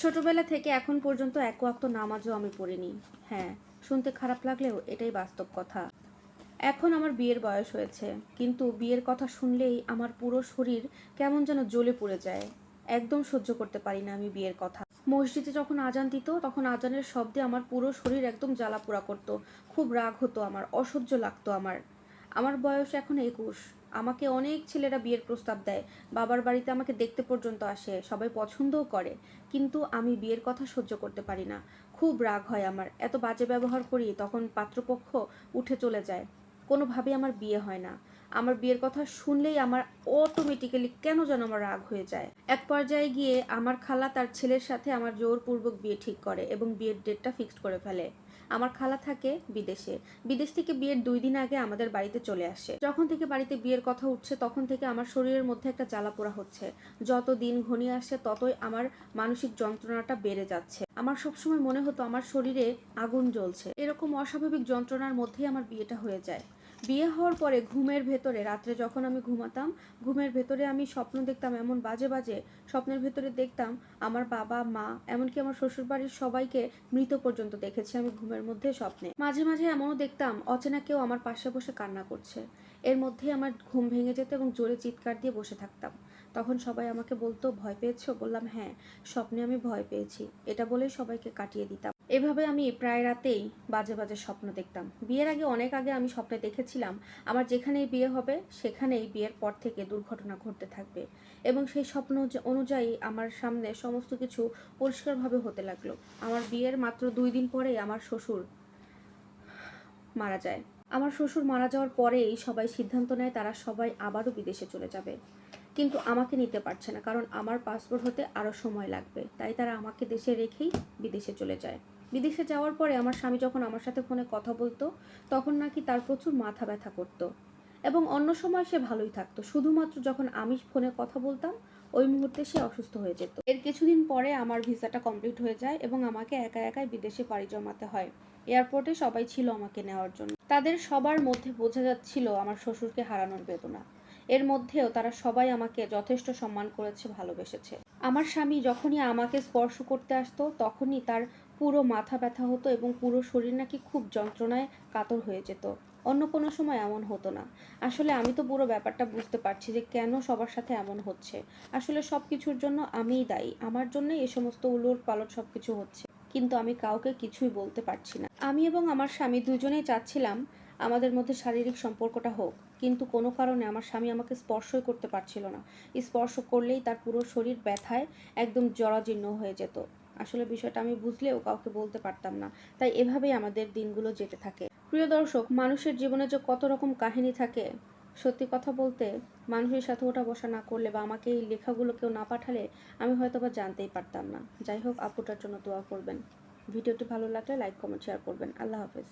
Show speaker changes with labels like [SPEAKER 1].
[SPEAKER 1] ছোটবেলা থেকে এখন পর্যন্ত এক ওয়াক্ত নামাজও আমি পড়িনি। হ্যাঁ শুনতে খারাপ লাগলেও এটাই বাস্তব কথা। এখন আমার বিয়ের বয়স হয়েছে, কিন্তু বিয়ের কথা শুনলেই আমার পুরো শরীর কেমন যেন জ্বলে পড়ে যায়। একদম সহ্য করতে পারি না আমি বিয়ের কথা। মসজিদে যখন আজান দিত, তখন আজানের শব্দে আমার পুরো শরীর একদম জ্বালা পোড়া করতো। খুব রাগ হতো আমার, অসহ্য লাগতো আমার। আমার বয়স এখন একুশ। আমাকে অনেক ছেলেরা বিয়ের প্রস্তাব দেয়। বাবার বাড়িতে আমাকে দেখতে পর্যন্ত আসে, সবাই পছন্দও করে। কিন্তু আমি বিয়ের কথা সহ্য করতে পারি না। খুব রাগ হয় আমার। এত বাজে ব্যবহার করি, তখন পাত্রপক্ষ উঠে চলে যায়। কোনোভাবেই আমার বিয়ে হয় না। আমার বিয়ের কথা শুনলেই আমার অটোমেটিক্যালি কেন যেন আমার রাগ হয়ে যায়। এক পর্যায়ে গিয়ে আমার খালা তার ছেলের সাথে আমার জোরপূর্বক বিয়ে ঠিক করে এবং বিয়ের ডেটটা ফিক্সড করে ফেলে। আমার খালা থাকে বিদেশে। বিদেশ থেকে বিয়ের দুই দিন আগে আমাদের বাড়িতে চলে আসে। যখন থেকে বাড়িতে বিয়ের কথা উঠছে, তখন থেকে আমার শরীরের মধ্যে একটা জ্বালা পোড়া হচ্ছে। যত দিন ঘনিয়ে আসছে ততই আমার মানসিক যন্ত্রণাটা বেড়ে যাচ্ছে। আমার সবসময় মনে হতো আমার শরীরে আগুন জ্বলছে। এরকম অস্বাভাবিক যন্ত্রণার মধ্যেই আমার বিয়েটা হয়ে যায়। বিয়ে হওয়ার পরে ঘুমের ভেতরে, রাত্রে যখন আমি ঘুমাতাম, ঘুমের ভেতরে আমি স্বপ্ন দেখতাম এমন বাজে বাজে স্বপ্নের ভেতরে দেখতাম আমার বাবা, মা, এমনকি আমার শ্বশুরবাড়ির সবাইকে মৃত পর্যন্ত দেখেছি আমি ঘুমের মধ্যে স্বপ্নে। মাঝে মাঝে এমনও দেখতাম অচেনা কেউ আমার পাশে বসে কান্না করছে। এর মধ্যেই আমার ঘুম ভেঙে যেত এবং জোরে চিৎকার দিয়ে বসে থাকতাম। তখন সবাই আমাকে বলতো, ভয় পেয়েছ? বললাম হ্যাঁ স্বপ্নে আমি ভয় পেয়েছি। এটা বলেই সবাইকে কাটিয়ে দিতাম। এভাবে আমি প্রায় রাতেই বাজে বাজে স্বপ্ন দেখতাম। বিয়ের আগে অনেক আগে আমি স্বপ্নে দেখেছিলাম, আমার যেখানেই বিয়ে হবে, সেখানেই বিয়ের পর থেকে দুর্ঘটনা ঘটতে থাকবে এবং সেই স্বপ্ন অনুযায়ী আমার সামনে সমস্ত কিছু পরিষ্কারভাবে হতে লাগল। আমার বিয়ের মাত্র দুই দিন পরেই আমার শ্বশুর মারা যায়। আমার শ্বশুর মারা যাওয়ার পরেই সবাই সিদ্ধান্ত নেয় তারা সবাই আবারও বিদেশে চলে যাবে। কিন্তু আমাকে নিতে পারছে না, কারণ আমার পাসপোর্ট হতে আরও সময় লাগবে। তাই তারা আমাকে দেশে রেখেই বিদেশে চলে যায়। বিদেশে যাওয়ার পরে আমার স্বামী যখন আমার সাথে ফোনে কথা বলতো, তখন নাকি তার প্রচুর মাথা ব্যথা করতো এবং অন্য সময় সে ভালোই থাকতো। শুধুমাত্র যখন আমি ফোনে কথা বলতাম, ওই মুহূর্তে সে অসুস্থ হয়ে যেত। এর কিছুদিন পরে আমার ভিসাটা কমপ্লিট হয়ে যায় এবং আমাকে একা একাই বিদেশে পাড়ি জমাতে হয়। এয়ারপোর্টে সবাই ছিল আমাকে নেওয়ার জন্য। তাদের সবার মধ্যে বোঝা যাচ্ছিল আমার শ্বশুরকে হারানোর বেদনা। এর মধ্যেও তারা সবাই আমাকে যথেষ্ট সম্মান করেছে, ভালোবেসেছে। আমার স্বামী যখনই আমাকে স্পর্শ করতে আসতো, তখনই তার পুরো মাথা ব্যথা হতো এবং পুরো শরীর নাকি খুব যন্ত্রণায় কাতর হয়ে যেত। অন্য কোনো সময় এমন হতো না। আসলে আমি তো পুরো ব্যাপারটা বুঝতে পারছি যে কেন সবার সাথে এমন হচ্ছে। আসলে সব কিছুর জন্য আমিই দায়ী। আমার জন্যই এই সমস্ত উলট পালট সব কিছু হচ্ছে। কিন্তু আমি কাউকে কিছুই বলতে পারছি না। আমি এবং আমার স্বামী দুজনেই চাচ্ছিলাম আমাদের মধ্যে শারীরিক সম্পর্কটা হোক, কিন্তু কোনো কারণে আমার স্বামী আমাকে স্পর্শই করতে পারছিল না। স্পর্শ করলেই তার পুরো শরীর ব্যথায় একদম জরাজীর্ণ হয়ে যেত। আসলে বিষয়টা আমি বুঝলেও কাউকে বলতে পারতাম না। তাই এভাবেই আমাদের দিনগুলো যেতে থাকে। প্রিয় দর্শক, মানুষের জীবনে যে কত রকম কাহিনী থাকে, সত্যি কথা বলতে মানুষের সাথে ওঠা বসা না করলে বা আমাকে এই লেখাগুলো কেউ না পাঠালে আমি হয়তো বা জানতেই পারতাম না। যাই হোক, আপুটার জন্য দোয়া করবেন। ভিডিওটি ভালো লাগলে লাইক, কমেন্ট শেয়ার করবেন। আল্লাহ হাফেজ।